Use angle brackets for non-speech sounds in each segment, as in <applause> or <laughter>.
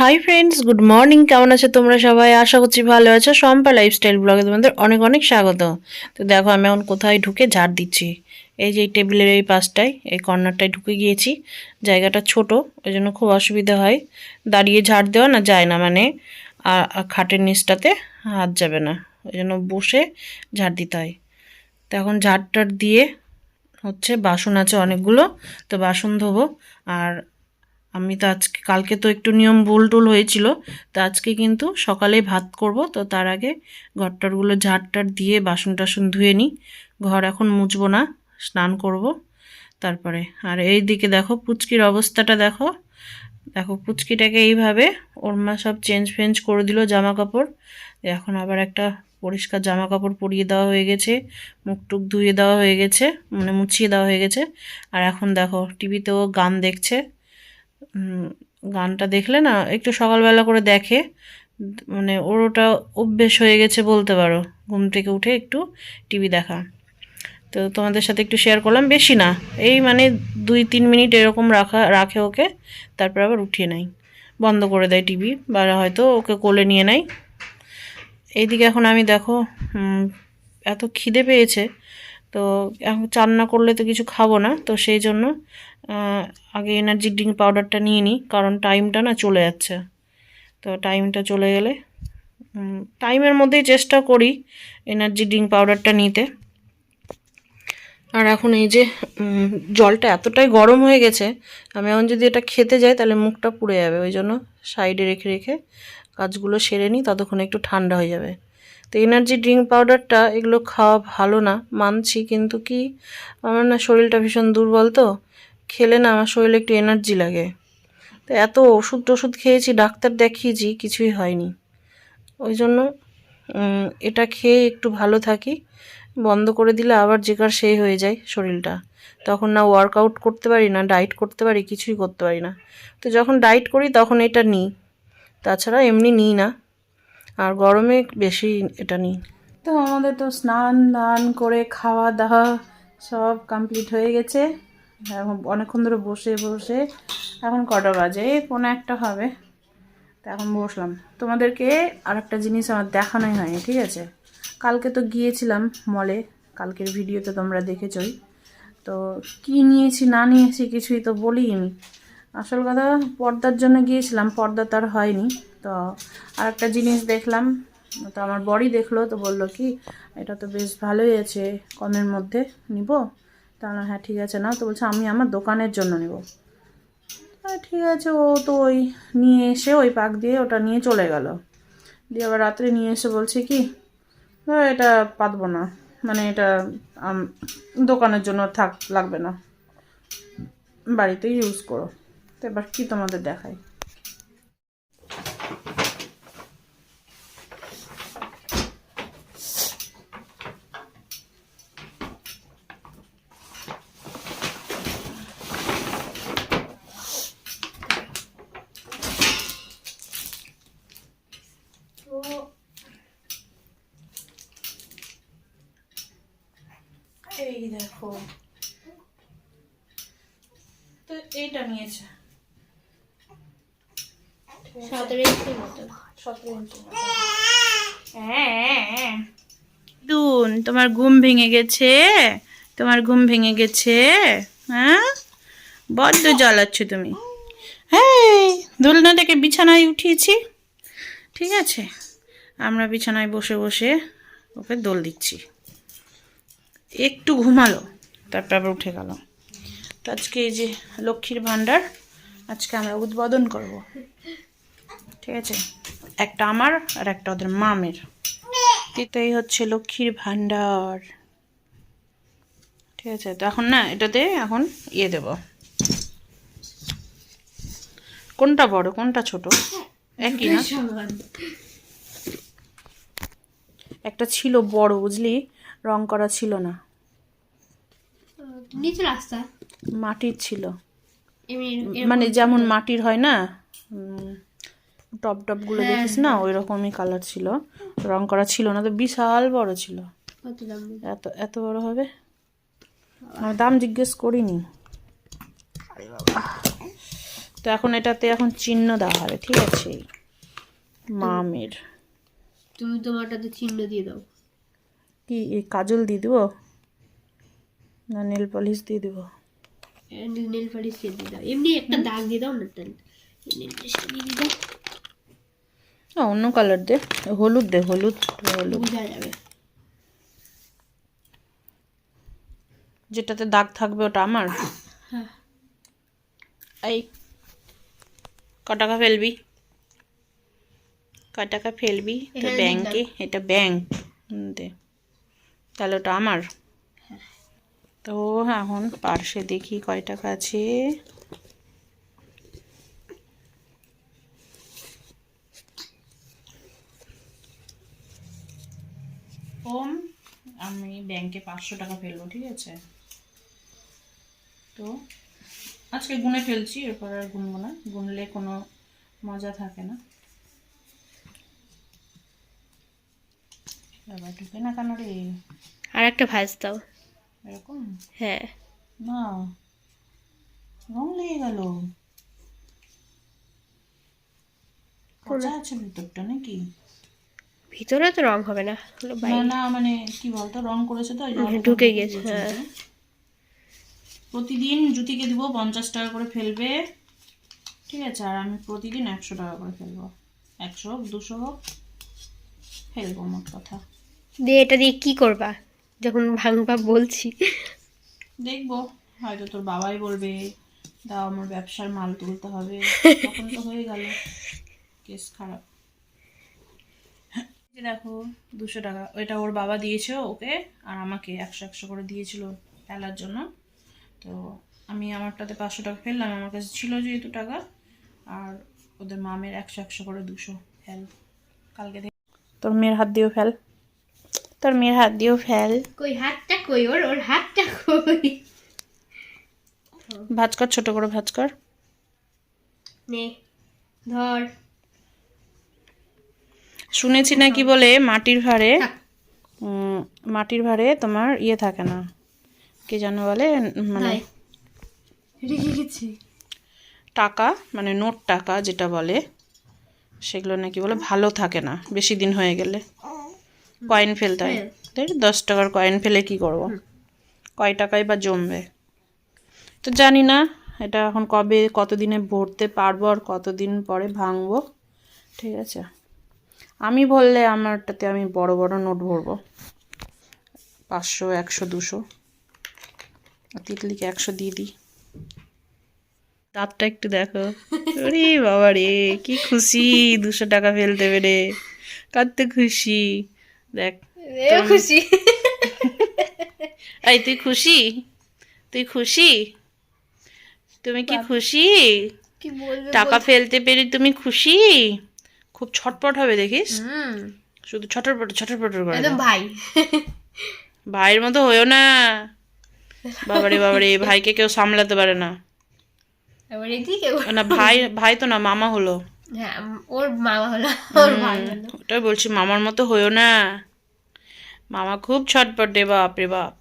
Hi friends good morning কেমন আছো তোমরা সবাই? আশা করছি ভালো আছো। সম্পা লাইফস্টাইল ব্লগে তোমাদের অনেক অনেক স্বাগত। তো দেখো, আমি এখন কোথায় ঢুকে ঝাড় দিচ্ছি। এই যে এই টেবিলের এই পাশটায়, এই কর্নারটায় ঢুকে গিয়েছি। জায়গাটা ছোট ওই জন্য খুব অসুবিধা হয়। দাঁড়িয়ে ঝাড় দেওয়া না যায় না মানে আ- আ- খাটের নিচটাতে হাত যাবে না। ওই জন্য বসে ঝাড় দিতে হয়। তো এখন ঝাড় দিয়ে হচ্ছে বাসন আছে অনেকগুলো, তো বাসন ধোবো। আর আমি তো আজকে, কালকে তো একটু নিয়ম ভুল টুল হয়েছিল, তো আজকে কিন্তু সকালে ভাত করব, তো তার আগে ঘরটারগুলো ঝাড়টার দিয়ে বাসন টাসন ধুয়ে নিই। ঘর এখন মুছবো না, স্নান করব তারপরে। আর এই দিকে দেখো পুচকির অবস্থাটা দেখো। দেখো পুচকিটাকে এইভাবে ওর মা সব চেঞ্জ ফেঞ্জ করে দিল জামা কাপড় এখন আবার একটা পরিষ্কার জামা কাপড় পরিয়ে দেওয়া হয়ে গেছে মুখ টুক ধুয়ে দেওয়া হয়ে গেছে মানে মুছিয়ে দেওয়া হয়ে গেছে। আর এখন দেখো টিভিতেও গান দেখছে। গানটা দেখলে না, একটু সকালবেলা করে দেখে মানে ওর ওটা অভ্যেস হয়ে গেছে বলতে পারো। ঘুম থেকে উঠে একটু টিভি দেখা। তো তোমাদের সাথে একটু শেয়ার করলাম, বেশি না, এই মানে দুই তিন মিনিট এরকম রাখা, রাখে ওকে, তারপর আবার উঠিয়ে নেয়। বন্ধ করে দেয় টিভি, বা হয়তো ওকে কোলে নিয়ে নেয়। এইদিকে এখন আমি দেখো এত খিদে পেয়েছে। তো এখন চান না করলে তো কিছু খাব না, তো সেই জন্য আগে এনার্জি ড্রিঙ্ক পাউডারটা নিয়ে নিই কারণ টাইমটা না চলে যাচ্ছে। তো টাইমটা চলে গেলে টাইমের মধ্যেই চেষ্টা করি এনার্জি ড্রিঙ্ক পাউডারটা নিতে। আর এখন এই যে জলটা এতটাই গরম হয়ে গেছে, আমি এখন যদি এটা খেতে যাই, তাহলে মুখটা পুড়ে যাবে, ওই জন্য সাইডে রেখে রেখে কাজগুলো সেরে নিই ততক্ষণে একটু ঠান্ডা হয়ে যাবে। তো এনার্জি ড্রিঙ্ক পাউডারটা এগুলো খাওয়া ভালো না, মানছি। কিন্তু কি, আমার না শরীরটা ভীষণ দুর্বল তো, খেলে না আমার শরীরে একটু এনার্জি লাগে। তো এত ওষুধ টষুধ খেয়েছি, ডাক্তার দেখিয়েছি, কিছুই হয়নি। ওই জন্য এটা খেয়ে একটু ভালো থাকি, বন্ধ করে দিলে আবার যেকার সেই হয়ে যায় শরীরটা। তখন না ওয়ার্কআউট করতে পারি না ডায়েট করতে পারি, কিছুই করতে পারি না। তো যখন ডায়েট করি তখন এটা নিই, তাছাড়া এমনি নিই না। আর গরমে বেশি এটা নিই। তো আমাদের তো স্নান দান করে খাওয়া দাওয়া সব কমপ্লিট হয়ে গেছে। এখন অনেকক্ষণ ধরে বসে বসে এখন কটা বাজে? এই পৌনে একটা হবে। তো এখন বসলাম। তোমাদেরকে আর একটা জিনিস আমার দেখানোই হয়নি, ঠিক আছে? কালকে তো গিয়েছিলাম মলে কালকের ভিডিওতে তোমরা দেখেছই। তো কি নিয়েছি, না নিয়েছি কিছুই তো বলিনি। আসল কথা পর্দার জন্য গিয়েছিলাম পর্দা তার হয়নি। তো আর একটা জিনিস দেখলাম তো আমার বড়ি দেখল তো বলল কি এটা তো বেশ ভালোই আছে কমের মধ্যে নিব? তাহলে হ্যাঁ ঠিক আছে না তো বলছে আমি আমার দোকানের জন্য নেব। ঠিক আছে ও তো ওই নিয়ে এসে ওই পাক দিয়ে ওটা নিয়ে চলে গেল। দিয়ে আবার রাত্রে নিয়ে এসে বলছে কি "না, এটা পাতবো না। মানে এটা দোকানের জন্য থাক লাগবে না। বাড়িতেই ইউজ করো। তো এবার কি তোমাদের দেখাই এই দেখো তো এইটা নিয়েছে সতেরো ইঞ্চির মতো। সতেরো ইঞ্চি। হ্যাঁ দুন তোমার ঘুম ভেঙে গেছে? তোমার ঘুম ভেঙে গেছে? হ্যাঁ? বড্ড জ্বালাচ্ছ তুমি। হ্যাঁ দোলনা থেকে বিছানায় উঠিয়েছি। ঠিক আছে আমরা বিছানায় বসে বসে ওকে দোল দিচ্ছি। একটু ঘুমালো তারপর আবার উঠে গেল। তো আজকে এই যে লক্ষ্মীর ভাণ্ডার আজকে আমরা উদ্বোধন করব। ঠিক আছে? একটা আমার আর একটা ওদের মামের। এটাই হচ্ছে লক্ষ্মীর ভাণ্ডার। ঠিক আছে তো এখন না এটাতে এখন ইয়ে দেব। কোনটা বড় কোনটা ছোট? একই না? একটা ছিল বড় বুঝলি? রং করা ছিল না। নিচে রাস্তা। মাটির ছিল। মানে যেমন মাটির হয় না টপ টপগুলো দেখিস না? ওই রকমই কালার ছিল। রং করা ছিল না তো বিশাল বড় ছিল। এত এত বড় হবে? আমি দাম জিজ্ঞেস করিনি। তো এখন এটাতে এখন চিহ্ন দেওয়া হবে ঠিক আছে? মামের। তুমি তোমারটাতে চিহ্ন দিয়ে দাও। কি এই কাজল দিয়ে দেবো? না নেল পলিশ দিয়ে দেবো? নেল পালিশ দিয়ে দাও। এমনি একটা দাগ দিয়ে দাও না তাহলে নেল পালিশটা দিয়ে দাও। না অন্য কালার দে। হলুদ দে হলুদ হলুদ। যাবে। যেটাতে দাগ থাকবে ওটা আমার? হ্যাঁ। এই ক টাকা ফেলবি? ক টাকা ফেলবি? তো ব্যাংকে এটা ব্যাংক দে। তাহলে ওটা আমার? তো এখন পার্সে দেখি কয় টাকা আছে। আমি ব্যাংকে পাঁচশো টাকা ফেলব ঠিক আছে? তো আজকে গুনে ফেলছি এরপর আর গুনবো না। গুনলে কোনো মজা থাকে না। এবার ঢুকে না কেন রে? আর একটা ভাজ দাও। এরকম? হ্যাঁ। না। রং লেগে গেল। পচা আছে ভিতরটা নাকি? ভিতরে তো রং হবে না। হলো না না মানে কি বলতো রং করেছে তো জন্য ঢুকে গেছে, হ্যাঁ। প্রতিদিন জুতিকে দিব পঞ্চাশ টাকা করে ফেলবে। ঠিক আছে আর আমি প্রতিদিন একশো টাকা করে ফেলব। একশো হোক দুশো হোক ফেলব মোট কথা। দিয়ে এটা দিয়ে কি করবা? যখন ভাঙবা বলছি। দেখব হয়তো তোর বাবাই বলবে দাও আমার ব্যবসার মাল তুলতে হবে। তখন তো হয়ে গেল। কেস খারাপ। দেখো দুশো টাকা। ওইটা ওর বাবা দিয়েছে ওকে আর আমাকে একশো একশো করে দিয়েছিল ফেলার জন্য। তো আমি আমারটাতে পাঁচশো টাকা ফেললাম আমার কাছে ছিল যেহেতু টাকা আর ওদের মামের একশো একশো করে দুশো ফেল। কালকে থেকে তোর মেয়ের হাত দিয়েও ফেল। তোর মেয়ের হাত দিয়েও ফেল। কই হাতটা কই ওর? ওর হাতটা কই? ভাজ কর ছোট করে ভাজ কর। নে ধর। শুনেছি না কি বলে মাটির ভারে মাটির ভারে তোমার ইয়ে থাকে না। কি যেন বলে মানে টাকা মানে নোট টাকা যেটা বলে সেগুলো নাকি বলে ভালো থাকে না বেশি দিন হয়ে গেলে। কয়েন ফেলতে হয়। হ্যাঁ। তাই দশ টাকার কয়েন ফেলে কি করব? কয় টাকায় বা জমবে? তো জানি না এটা এখন কবে কতদিনে ভরতে পারব আর কতদিন পরে ভাঙবো। ঠিক আছে। আমি বললে আমারটাতে আমি বড় বড় নোট ভরবো। পাঁচশো একশো দুশো। তিতলিকে একশো দিয়ে দিই। দাঁতটা একটু দেখো। ওরে বাবা রে কি খুশি। দুশো টাকা ফেলতে পেরে। কত খুশি। দেখ খুশি। এই তুই খুশি? তুই খুশি? তুমি কি খুশি? টাকা ফেলতে পেরে তুমি খুশি? খুব ছটপট হবে দেখিস। শুধু ছটরপট ছটরপট করে একদম ভাই। ভাইয়ের মতো হয়েও না। <laughs> বাবারে বাবারে ভাইকে কেউ সামলাতে পারে না। না ভাই ভাই তো না মামা হলো। হ্যাঁ ওর মামা হলো ওর ভাই বলছি মামার মতো হয়েও না। মামা খুব ছটপট রে বাপ রে বাপ।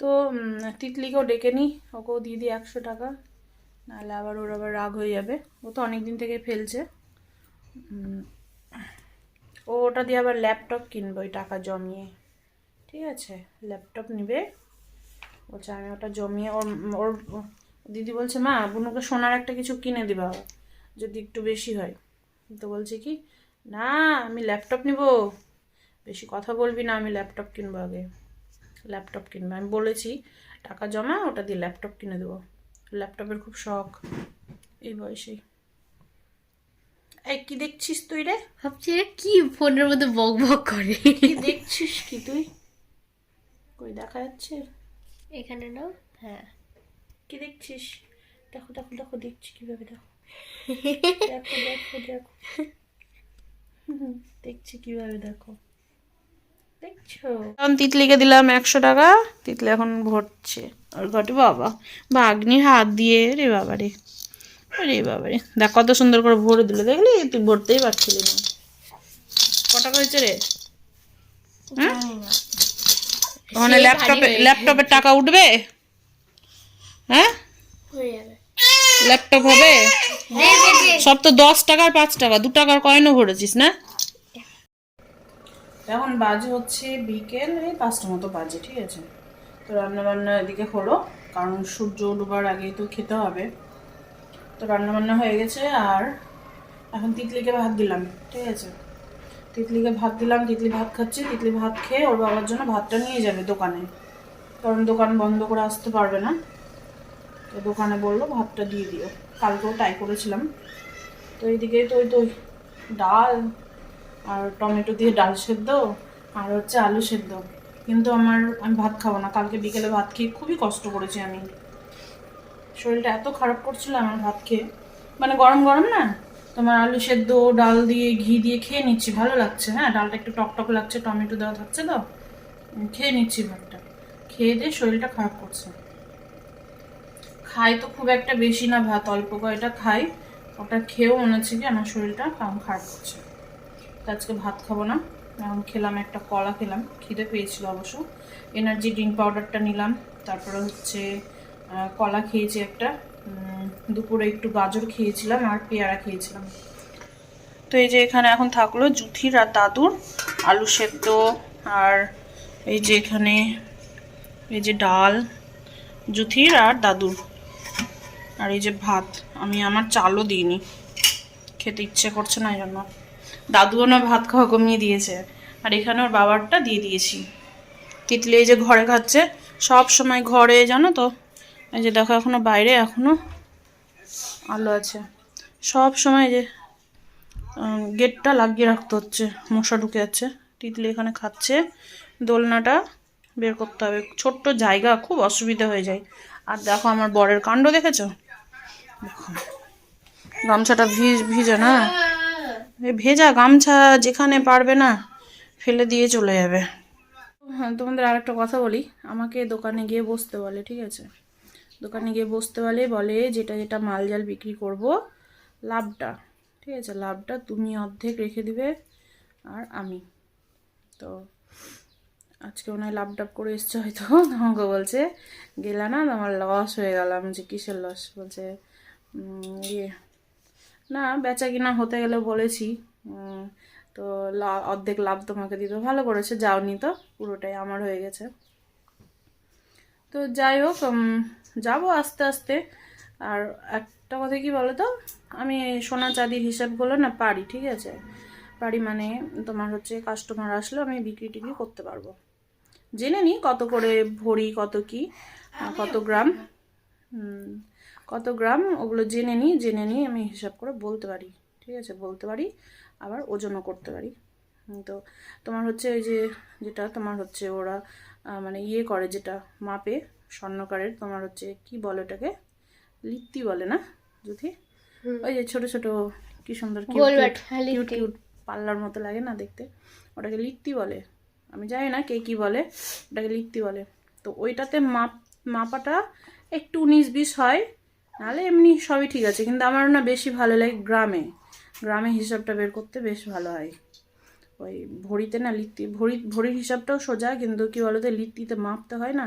তো তিতলিকেও ডেকে নিই ওকেও দিয়ে দিই একশো টাকা। নাহলে আবার ওর আবার রাগ হয়ে যাবে। ও তো অনেক দিন থেকে ফেলছে ও ওটা দিয়ে আবার ল্যাপটপ কিনবে ওই টাকা জমিয়ে। ঠিক আছে? ল্যাপটপ নিবে। বলছে, আমি ওটা জমিয়ে ওর ওর দিদি বলছে, মা, বুনুকে সোনার একটা কিছু কিনে দিবা যদি একটু বেশি হয়। তো বলছে কি, না, আমি ল্যাপটপ নিব। বেশি কথা বলবি না, আমি ল্যাপটপ কিনবো আগে। ল্যাপটপ কিনবো। আমি বলেছি, টাকা জমা, ওটা দিয়ে ল্যাপটপ কিনে দেবো। ল্যাপটপের খুব শখ এই বয়সে এই কি দেখছিস তুই রে? ভাবছি এরা কি ফোনের মধ্যে বক বক করে। কি দেখছিস কি তুই? কই দেখা যাচ্ছে? এখানে না হ্যাঁ। কি দেখছিস? দেখো দেখো দেখো দেখছি কীভাবে দেখো। <laughs> দেখো দেখো দেখো। দেখছি কীভাবে দেখো। দেখছ? এখন তিতলিকে দিলাম একশো টাকা। তিতলি এখন ভরছে। আর ঘটে বাবা। ভাগ্নির হাত দিয়ে রে বাবা রে রে বাবা রে দেখ কত সুন্দর করে ভরে দিল। দেখলি? তুই ভরতেই পারছিলি না। ক টাকা হয়েছে রে? না। ওখানে ল্যাপটপে ল্যাপটপের টাকা উঠবে? হ্যাঁ? ল্যাপটপ হবে? সব তো দশ টাকার পাঁচ টাকা। দু টাকার কয়েনও ভরেছিস না? এখন বাজে হচ্ছে বিকেল, এই পাঁচটা মতো বাজে, ঠিক আছে? তো রান্না বান্না এদিকে হলো, কারণ সূর্য ডুবার আগেই তো খেতে হবে। তো রান্না বান্না হয়ে গেছে, আর এখন তিতলিকে ভাত দিলাম, ঠিক আছে? তিতলিকে ভাত দিলাম, তিতলি ভাত খাচ্ছে, তিতলি ভাত খেয়ে ওর বাবার জন্য ভাতটা নিয়ে যাবে দোকানে। কারণ দোকান বন্ধ করে আসতে পারবে না। তো দোকানে বলল, ভাতটা দিয়ে দিও। কালকেও তাই করেছিলাম। তো এইদিকে তো ওই তো ডাল আর টমেটো দিয়ে ডাল সেদ্ধ, আর হচ্ছে আলু সেদ্ধ। কিন্তু আমার, আমি ভাত খাব না। কালকে বিকেলে ভাত খেয়ে খুবই কষ্ট করেছি আমি। শরীরটা এত খারাপ করছিল আমার ভাত খেয়ে। মানে গরম গরম না, তোমার আলু সেদ্ধ, ডাল দিয়ে, ঘি দিয়ে খেয়ে নিচ্ছি, ভালো লাগছে। হ্যাঁ ডালটা একটু টক টক লাগছে, টমেটো দেওয়া থাকছে তো। খেয়ে নিচ্ছি ভাতটা। খেয়ে দিয়ে শরীরটা খারাপ করছে। খাই তো খুব একটা বেশি না ভাত, অল্প কয়টা খাই। ওটা খেয়েও মনে হচ্ছে কি আমার শরীরটা খারাপ করছে। আজকে ভাত খাব না। এখন খেলাম একটা কলা খেলাম, খিদে পেয়েছিল অবশ্য। এনার্জি ড্রিঙ্ক পাউডারটা নিলাম, তারপরে হচ্ছে কলা খেয়েছি একটা। দুপুরে একটু গাজর খেয়েছিলাম আর পেয়ারা খেয়েছিলাম। তো এই যে এখানে এখন থাকল জুথির আর দাদুর আলু সেদ্ধ আর এই যে এখানে এই যে ডাল, জুথির আর দাদুর। আর এই যে ভাত, আমি আমার চালও দিইনি। খেতে ইচ্ছে করছে না এই জন্য। দাদুও না ভাত খাওয়া কমিয়ে দিয়েছে। আর এখানে ওর বাবারটা দিয়ে দিয়েছি। তিতলি এই যে ঘরে খাচ্ছে, সব সময় ঘরে, জানো তো? এই যে দেখো, এখনও বাইরে, এখনও আলো আছে। সব সময় যে গেটটা লাগিয়ে রাখতে হচ্ছে, মশা ঢুকে যাচ্ছে। তিতলি এখানে খাচ্ছে, দোলনাটা বের করতে হবে। ছোট্ট জায়গা, খুব অসুবিধা হয়ে যায়। আর দেখো আমার বরের কাণ্ড দেখেছ? দেখো। গামছাটা ভিজ, ভিজে না? ভেজা গামছা যেখানে পারবে না, ফেলে দিয়ে চলে যাবে। হ্যাঁ তোমাদের আর একটা কথা বলি। আমাকে দোকানে গিয়ে বসতে বলে, ঠিক আছে? দোকানে গিয়ে বসতে বলে বলে যেটা যেটা মাল জাল বিক্রি করব, লাভটা, ঠিক আছে? লাভটা তুমি অর্ধেক রেখে দিবে আর আমি। তো আজকে হয় লাভ ডাব করে এসছে হয়তো, আমাকে বলছে। গেলা না আমার লস হয়ে গেলাম, যে কিসের লস বলছে ইয়ে না বেচা কিনা হতে গেলে বলেছি। তো লা- অর্ধেক লাভ তোমাকে দিতে ভালো করেছে যাওনি তো পুরোটাই আমার হয়ে গেছে। তো যাই হোক যাব আস্তে আস্তে। আর একটা কথা কি বলো তো? আমি সোনা চাঁদির হিসাবগুলো না পারি ঠিক আছে? পারি মানে তোমার হচ্ছে কাস্টমার আসলে আমি বিক্রি টিক্রি করতে পারব। জেনে নিই কত করে ভরি কত কি কত গ্রাম। হুম, কত গ্রাম ওগুলো জেনে নিই জেনে নিয়ে আমি হিসাব করে বলতে পারি। ঠিক আছে? বলতে পারি আবার ওজনও করতে পারি। তো তোমার হচ্ছে ওই যে যেটা তোমার হচ্ছে ওরা মানে ইয়ে করে যেটা মাপে স্বর্ণকারের তোমার হচ্ছে কি বলে ওটাকে? লিত্তি বলে না যদি? ওই যে ছোট ছোট কি সুন্দর হ্যাঁ, কিউট কিউট পাল্লার মতো লাগে না দেখতে? ওটাকে লিত্তি বলে। আমি জানি না কে কি বলে ওটাকে লিত্তি বলে। তো ওইটাতে মাপ মাপাটা একটু উনিশ বিশ হয় নাহলে এমনি সবই ঠিক আছে কিন্তু আমার না বেশি ভালো লাগে গ্রামে। গ্রামে হিসাবটা বের করতে বেশ ভালো হয়। ওই ভরিতে না লিত্তি ভরি ভরির হিসাবটাও সোজা কিন্তু কি বলতো লিত্তিতে মাপতে হয় না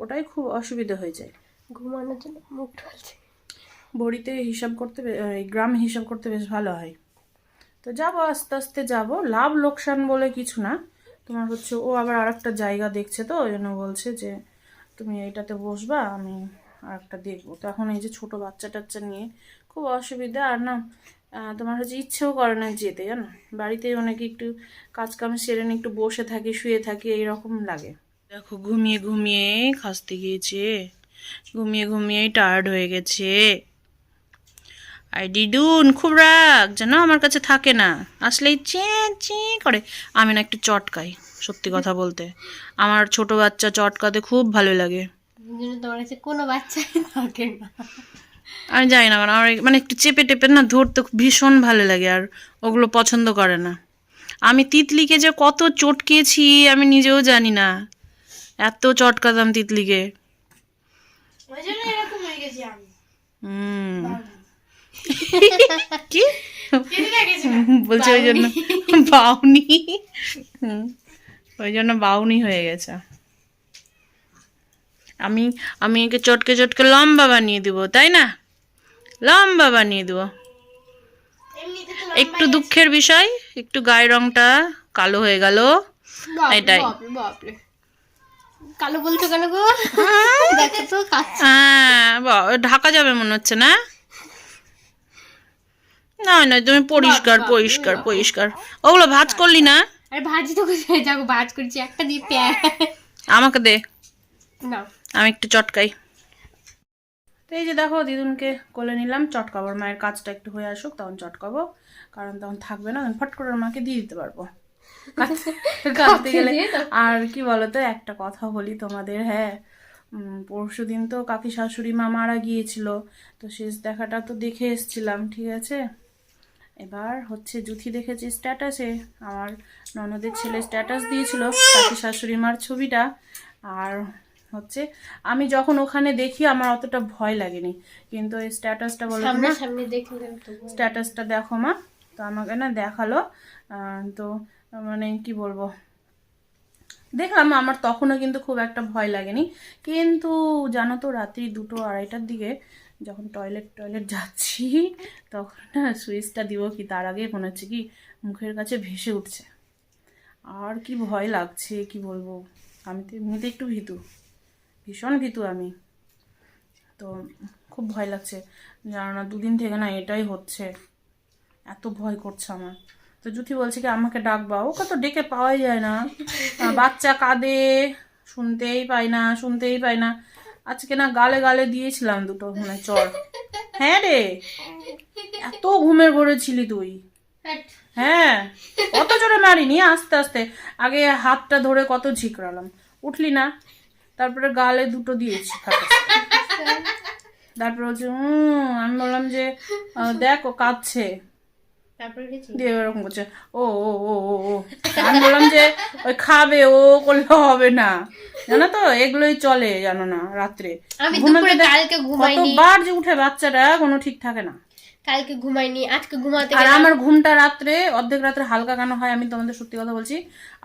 ওটাই খুব অসুবিধা হয়ে যায়। ঘুমানোর জন্য মুখ ঢালছে। ভরিতে হিসাব করতে গ্রামে হিসাব করতে বেশ ভালো হয়। তো যাব আস্তে আস্তে যাব। লাভ লোকসান বলে কিছু না। তোমার হচ্ছে ও আবার আরেকটা জায়গা দেখছে তো ওই জন্য বলছে যে তুমি এইটাতে বসবা আমি আরেকটা দেখব। তো এখন এই যে ছোট বাচ্চা টাচ্চা নিয়ে খুব অসুবিধা। আর না তোমার হচ্ছে ইচ্ছেও করে না যেতে, জানো? বাড়িতে অনেকে একটু কাজ কাম সেরে নিয়ে একটু বসে থাকি, শুয়ে থাকি, এইরকম লাগে। দেখো, ঘুমিয়ে ঘুমিয়ে খাসতে গিয়েছে। ঘুমিয়ে ঘুমিয়েই টায়ার্ড হয়ে গেছে। আই ডিডুন, খুব রাগ, যেন আমার কাছে থাকে না। আসলেই চে চে করে। আমি না একটু চটকাই, সত্যি কথা বলতে। আমার ছোট বাচ্চা চটকাতে খুব ভালো লাগে। তোমার কাছে কোনো বাচ্চাই থাকে না। আমি জানি না মানে আমার মানে একটু চেপে টেপে না ধরতে ভীষণ ভালো লাগে আর ওগুলো পছন্দ করে না। আমি তিতলিকে যে কত চটকিয়েছি আমি নিজেও জানি না এত চটকাতাম তিতলিকে। কি? বলছে ওই জন্য বাউনি। ওই জন্য বাউনি হয়ে গেছে। আমি আমি একে চটকে চটকে লম্বা বানিয়ে দিব তাই না? লম্বা বানিয়ে দেবো। একটু দুঃখের বিষয় একটু গায়ের রংটা কালো হয়ে গেল। এটাই। কালো গো। হ্যাঁ। বা- ঢাকা যাবে মনে হচ্ছে না? না না তুমি পরিষ্কার পরিষ্কার পরিষ্কার। ওগুলো ভাজ করলি না? আরে ভাজি তো কোথায় যাব ভাজ করছি একটা দিয়ে আমাকে দে। না। আমি একটু চটকাই। তো এই যে দেখো দিদুনকে কোলে নিলাম চটকাবো। মায়ের কাজটা একটু হয়ে আসুক তখন চটকাবো। কারণ তখন থাকবে না ফট করে মাকে দিয়ে দিতে পারব। <laughs> কাঁদতে গেলে আর কি বলতো একটা কথা বলি তোমাদের হ্যাঁ পরশু দিন তো কাকি শাশুড়ি মা মারা গিয়েছিল তো শেষ দেখাটা তো দেখে এসছিলাম ঠিক আছে? এবার হচ্ছে জুথি দেখেছি স্ট্যাটাসে আমার ননদের ছেলে স্ট্যাটাস দিয়েছিল কাকি শাশুড়ি মার ছবিটা আর হচ্ছে। আমি যখন ওখানে দেখি আমার অতটা ভয় লাগেনি। কিন্তু এই স্ট্যাটাসটা বলে স্ট্যাটাসটা দেখো মা। তো আমাকে না দেখাল। তো মানে কি বলব? দেখলাম আমার তখনও কিন্তু খুব একটা ভয় লাগেনি। কিন্তু জানো তো রাত্রি দুটো আড়াইটার দিকে যখন টয়লেট টয়লেট যাচ্ছি তখন না সুইচটা দিব কি তার আগে মনে হচ্ছে কি মুখের কাছে ভেসে উঠছে। আর কি ভয় লাগছে কি বলব? আমি তো এমনিতে একটু ভীতু। ভীষণ ভীতু আমি। তো খুব ভয় লাগছে। জানো না, দুদিন থেকে না এটাই হচ্ছে। এত ভয় করছে আমার। তো জুথি বলছে কি, আমাকে ডাকবা। ওকে তো ডেকে পাওয়াই যায় না। বাচ্চা কাঁদে, শুনতেই পাই না, শুনতেই পাই না। আজকে না গালে গালে দিয়েছিলাম দুটো মানে চর। হ্যাঁ রে, এত ঘুমের ঘরে ছিলি তুই। হ্যাঁ কত জোরে মারিনি? আস্তে আস্তে। আগে হাতটা ধরে কত ঝিকরালাম। উঠলি না? তারপরে গালে দুটো দিয়েছি তারপরে বলছে হুম আমি বললাম যে দেখ ও কাঁদছে। তারপরে দিয়ে এরকম করছে ও ও ও ও ও। আমি বললাম যে ওই খাবে ও করলে হবে না। জানো তো এগুলোই চলে জানো না রাত্রে। কতবার যে উঠে বাচ্চাটা কোনো ঠিক থাকে না। কালকে ঘুমাইনি আজকে ঘুমাতে আর আমার ঘুমটা রাত্রে অর্ধেক রাত্রে হালকা কেন হয় আমি তোমাদের সত্যি কথা বলছি।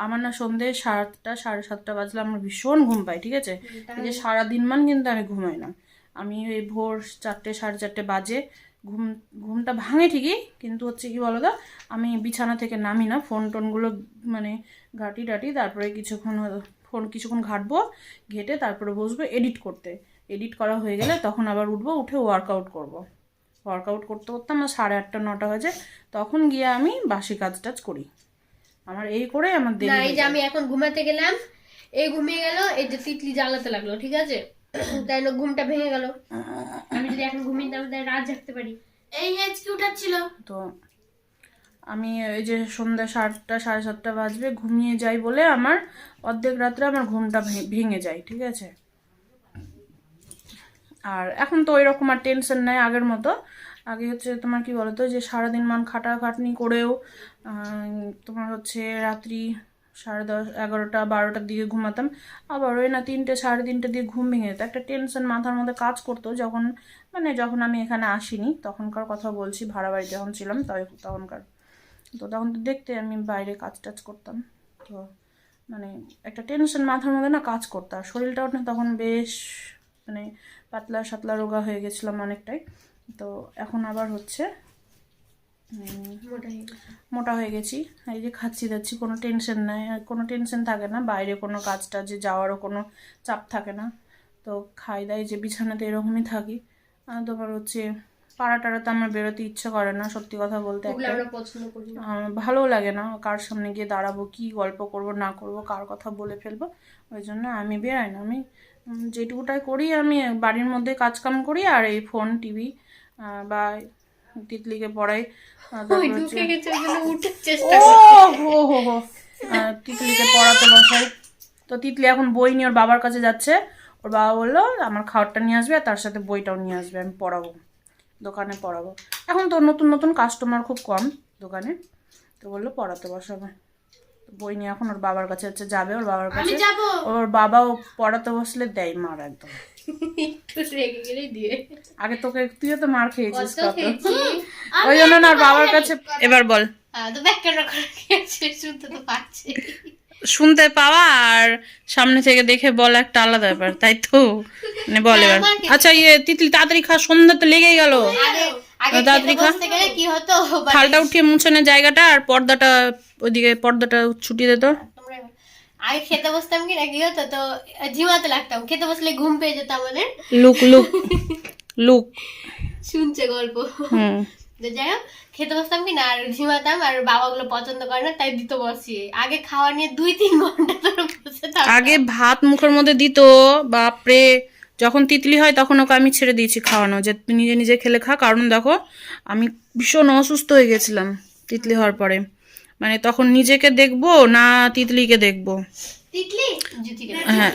আমার না সন্ধে সাতটা সাড়ে সাতটা বাজলে আমার ভীষণ ঘুম পাই ঠিক আছে? এই যে সারাদিন মান কিন্তু আমি ঘুমাই না আমি এই ভোর চারটে সাড়ে চারটে বাজে ঘুম ঘুমটা ভাঙে ঠিকই কিন্তু হচ্ছে কি বলো তো আমি বিছানা থেকে নামি না ফোন টোনগুলো মানে ঘাটি টাটি তারপরে কিছুক্ষণ ফোন কিছুক্ষণ ঘাটবো ঘেটে তারপরে বসবো এডিট করতে। এডিট করা হয়ে গেলে তখন আবার উঠবো উঠে ওয়ার্কআউট করব। ওয়ার্কআউট করতে করতে আমার সাড়ে আটটা নটা বাজে তখন গিয়ে আমি বাসি কাজ টাজ করি। আমার এই করে আমার দেরি এই যে আমি এখন ঘুমাতে গেলাম এই ঘুমিয়ে গেল এই যে তিতলি জ্বালাতে লাগল ঠিক আছে? <coughs> তাই না ঘুমটা ভেঙে গেল। আমি যদি এখন ঘুমিয়ে তাহলে তাই রাত জাগতে পারি। এই আজকে উঠাচ্ছিল? তো আমি এই যে সন্ধ্যা সাতটা সাড়ে সাতটা বাজবে ঘুমিয়ে যাই বলে আমার অর্ধেক রাত্রে আমার ঘুমটা ভেঙে যায় ঠিক আছে? আর এখন তো ওই রকম আর টেনশন নেই আগের মতো। আগে হচ্ছে তোমার কি বলতো যে সারাদিন মান খাটাখাটনি করেও তোমার হচ্ছে রাত্রি সাড়ে দশ, এগারোটা, বারোটার দিকে ঘুমাতাম। আবার ওই না তিনটে, সাড়ে তিনটে দিয়ে ঘুম ভেঙে যেত। একটা টেনশন মাথার মধ্যে কাজ করতো যখন মানে যখন আমি এখানে আসিনি, তখনকার কথা বলছি, ভাড়া বাড়িতে যখন ছিলাম তাই তখনকার। তো তখন তো দেখতে আমি বাইরে কাজ টাজ করতাম। তো মানে একটা টেনশন মাথার মধ্যে না কাজ করতো। আর শরীরটাও না তখন বেশ মানে পাতলা সাতলা রোগা হয়ে গেছিলাম অনেকটাই। তো এখন আবার হচ্ছে মোটা হয়ে গেছে। এই যে খাচ্ছি দাচ্ছি কোনো টেনশন নাই কোনো টেনশন থাকে না বাইরে কোনো কাজ টাজে যাওয়ারও কোনো চাপ থাকে না। তো খাই দাই যে বিছানাতে এরকমই থাকি। তোমার হচ্ছে পাড়া টাড়াতে আমার বেরোতে ইচ্ছে করে না সত্যি কথা বলতে ভালোও লাগে না কার সামনে গিয়ে দাঁড়াবো কি গল্প করব না করব কার কথা বলে ফেলব ওই জন্য আমি বেরাই না। আমি যেটুকুটাই করি আমি বাড়ির মধ্যে কাজকাম করি আর এই ফোন টিভি বা তিতলিকে পড়াই। তিতলিকে পড়াতে বসাই। তো তিতলি এখন বই নিয়ে ওর বাবার কাছে যাচ্ছে। ওর বাবা বলল আমার খাবারটা নিয়ে আসবে আর তার সাথে বইটাও নিয়ে আসবে আমি পড়াবো দোকানে পড়াবো। এখন তো নতুন নতুন কাস্টমার খুব কম দোকানে। তো বলল পড়াতে বসাবে। বই নিয়ে এখন ওর বাবার কাছে হচ্ছে যাবে ওর বাবার কাছে। যাব। ওর বাবাও পড়াতে বসলে দেয় মার একদম। একটু রেগে গেলেই দিয়ে। আগে তোকে তুইও তো মার খেয়েছিস কত। ওই জন্য না বাবার কাছে এবার বল। খেয়েছে শুনতে তো পাচ্ছে। শুনতে পাওয়া আর সামনে থেকে দেখে বলা একটা আলাদা ব্যাপার তাই তো? মানে বলে এবার। আচ্ছা ইয়ে তিতলি তাড়াতাড়ি খা সন্ধ্যা তো লেগেই গেল। তাড়াতাড়ি খা। থালটা উঠিয়ে মুছানোর জায়গাটা আর পর্দাটা ওইদিকে পর্দাটা ছুটিয়ে দিত তোমরা আগে খেতে বসতাম কি না কি হতো? তো ঝিমাতে লাগতাম। খেতে বসলে ঘুম পেয়ে যেত আমাদের। Look look look. শুনছে গল্প। হুম। যাই হোক খেতে বসতাম কি না আর ঝিমাতাম আর বাবাগুলো পছন্দ করে না তাই দিত বসিয়ে। আগে খাওয়া নিয়ে দুই তিন ঘণ্টা ধরে বসে আগে ভাত মুখের মধ্যে দিত বাপরে। যখন তিতলি হয় তখন ওকে আমি ছেড়ে দিয়েছি খাওয়ানো যে তুই নিজে নিজে খেলে খা। কারণ দেখো আমি ভীষণ অসুস্থ হয়ে গেছিলাম তিতলি হওয়ার পরে। মানে তখন নিজেকে দেখব না তিতলিকে দেখব। হ্যাঁ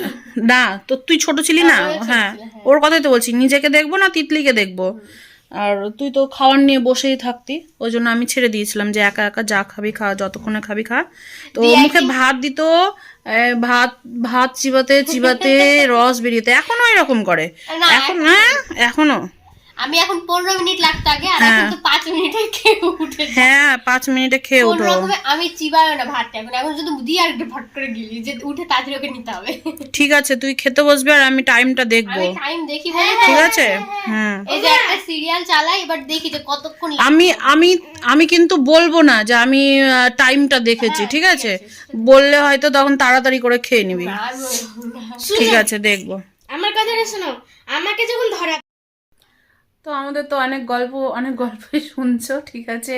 না তো তুই ছোট ছিলি না? হ্যাঁ হ্যাঁ। ওর কথাই তো বলছি নিজেকে দেখব না তিতলিকে দেখব? আর তুই তো খাওয়ার নিয়ে বসেই থাকতি ওই জন্য আমি ছেড়ে দিয়েছিলাম যে একা একা যা খাবি খা যতক্ষণে খাবি খা। তো মুখে ভাত দিত ভাত ভাত চিবাতে <laughs> চিবাতে রস বেরিয়েতে এখনও এরকম করে। এখন হ্যাঁ এখনও? আমি এখন পনেরো মিনিট লাগতো আগে আর হ্যাঁ। এখন তো পাঁচ মিনিটে খেয়ে উঠে হ্যাঁ পাঁচ মিনিটে খেয়ে রকমে আমি চিবাইও না ভাতটা এখন। এখন শুধু দিয়ে আর একটু ফট করে গিলি যে উঠে তাড়াতাড়ি ওকে নিতে হবে। ঠিক আছে তুই খেতে বসবি আর আমি টাইমটা দেখব। আমি টাইম দেখি বলে ঠিক আছে? হুম এই যে একটা সিরিয়াল চালাই এবার দেখি যে কতক্ষণ আমি আমি আমি কিন্তু বলব না যে আমি টাইমটা দেখেছি ঠিক আছে? বললে হয়তো তখন তাড়াতাড়ি করে খেয়ে নিবি। ঠিক আছে দেখব। আমার কথাটা শোনো আমাকে যখন ধরা তো আমাদের তো অনেক গল্প অনেক গল্পই শুনছো ঠিক আছে?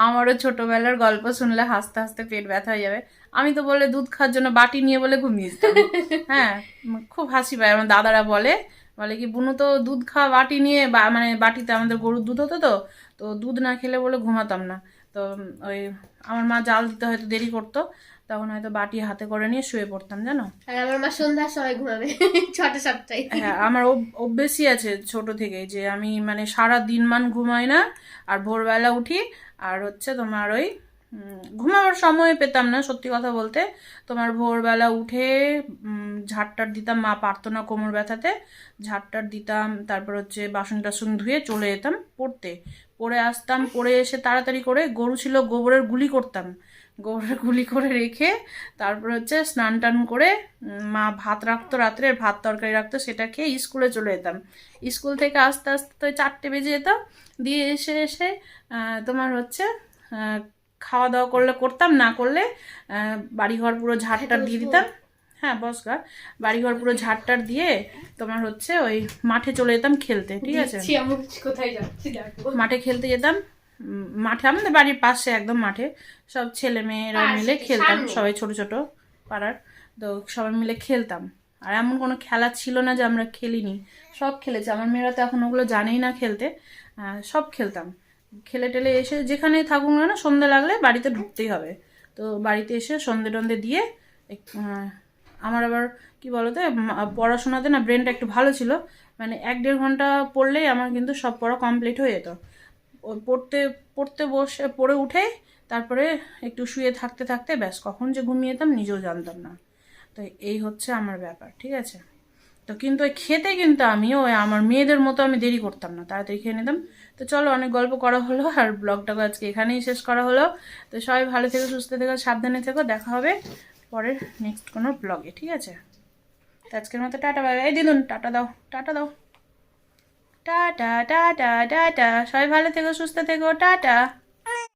আমারও ছোটবেলার গল্প শুনলে হাসতে হাসতে পেট ব্যথা হয়ে যাবে। আমি তো বলে দুধ খাওয়ার জন্য বাটি নিয়ে বলে ঘুমিয়ে <laughs> হ্যাঁ খুব হাসি পায়। আমার দাদারা বলে বলে কি বুনু তো দুধ খাওয়া বাটি নিয়ে বা- মানে বাটিতে আমাদের গরুর দুধ হতো তো তো দুধ না খেলে বলে ঘুমাতাম না। তো ওই আমার মা জাল দিতে হয়তো দেরি করতো। তখন হয়তো বাটি হাতে করে নিয়ে শুয়ে পড়তাম জানো? আর আমার মা সন্ধ্যার সময় ঘুমাবে <laughs> ছটা সাতটায়। হ্যাঁ আমার অভ্যেসই আছে ছোট থেকে যে আমি মানে সারা দিন মান ঘুমাই না আর ভোরবেলা উঠি আর হচ্ছে তোমার ওই ঘুমাবার সময় পেতাম না সত্যি কথা বলতে। তোমার ভোরবেলা উঠে ঝাড়টার দিতাম মা পারতো না কোমর ব্যথাতে ঝাড়টার দিতাম তারপর হচ্ছে বাসন টাসন ধুয়ে চলে যেতাম পড়তে। পড়ে আসতাম পড়ে এসে তাড়াতাড়ি করে গরু ছিল গোবরের গুলি করতাম। গোবরের গুলি করে রেখে তারপর হচ্ছে স্নান টান করে মা ভাত রাখতো রাত্রে ভাত তরকারি রাখতো সেটা খেয়ে স্কুলে চলে যেতাম। স্কুল থেকে আস্তে আস্তে তো চারটে বেজে যেতাম দিয়ে এসে এসে তোমার হচ্ছে খাওয়া দাওয়া করলে করতাম না করলে বাড়িঘর পুরো ঝাড়টার দিয়ে দিতাম। হ্যাঁ বস বসগা বাড়িঘর পুরো ঝাড়টার দিয়ে তোমার হচ্ছে ওই মাঠে চলে যেতাম খেলতে ঠিক আছে? মাঠে খেলতে যেতাম। মাঠে আমাদের বাড়ির পাশে একদম মাঠে। সব ছেলে মেয়েরা মিলে খেলতাম সবাই ছোট ছোট পাড়ার। তো সবাই মিলে খেলতাম। আর এমন কোনো খেলা ছিল না যে আমরা খেলিনি। সব খেলেছি। আমার মেয়েরা তো এখন ওগুলো জানেই না খেলতে। সব খেলতাম। খেলে টেলে এসে যেখানে থাকুক না না সন্ধে লাগলে বাড়িতে ঢুকতেই হবে। তো বাড়িতে এসে সন্ধে টন্ধে দিয়ে আমার আবার কি বলতো পড়াশোনাতে না ব্রেনটা একটু ভালো ছিল। মানে এক দেড় ঘণ্টা পড়লেই আমার কিন্তু সব পড়া কমপ্লিট হয়ে যেত। পড়তে পড়তে বসে, পড়ে উঠে তারপরে একটু শুয়ে থাকতে থাকতে ব্যাস কখন যে ঘুমিয়ে যেতাম নিজেও জানতাম না। তো এই হচ্ছে আমার ব্যাপার, ঠিক আছে? তো কিন্তু ওই খেতে কিন্তু আমি, ওই আমার মেয়েদের মতো আমি দেরি করতাম না, তাড়াতাড়ি খেয়ে নিতাম। তো চলো অনেক গল্প করা হলো আর ব্লগটাকে আজকে এখানেই শেষ করা হলো। তো সবাই ভালো থেকো, সুস্থ থেকো, সাবধানে থেকো, দেখা হবে পরের নেক্সট কোনো ব্লগে ঠিক আছে? তো আজকের মতো টাটা বাই। এই দিদুন, টাটা দাও টাটা দাও। টাটা টাটা টাটা সবাই ভালো থেকো সুস্থ থেকো টাটা।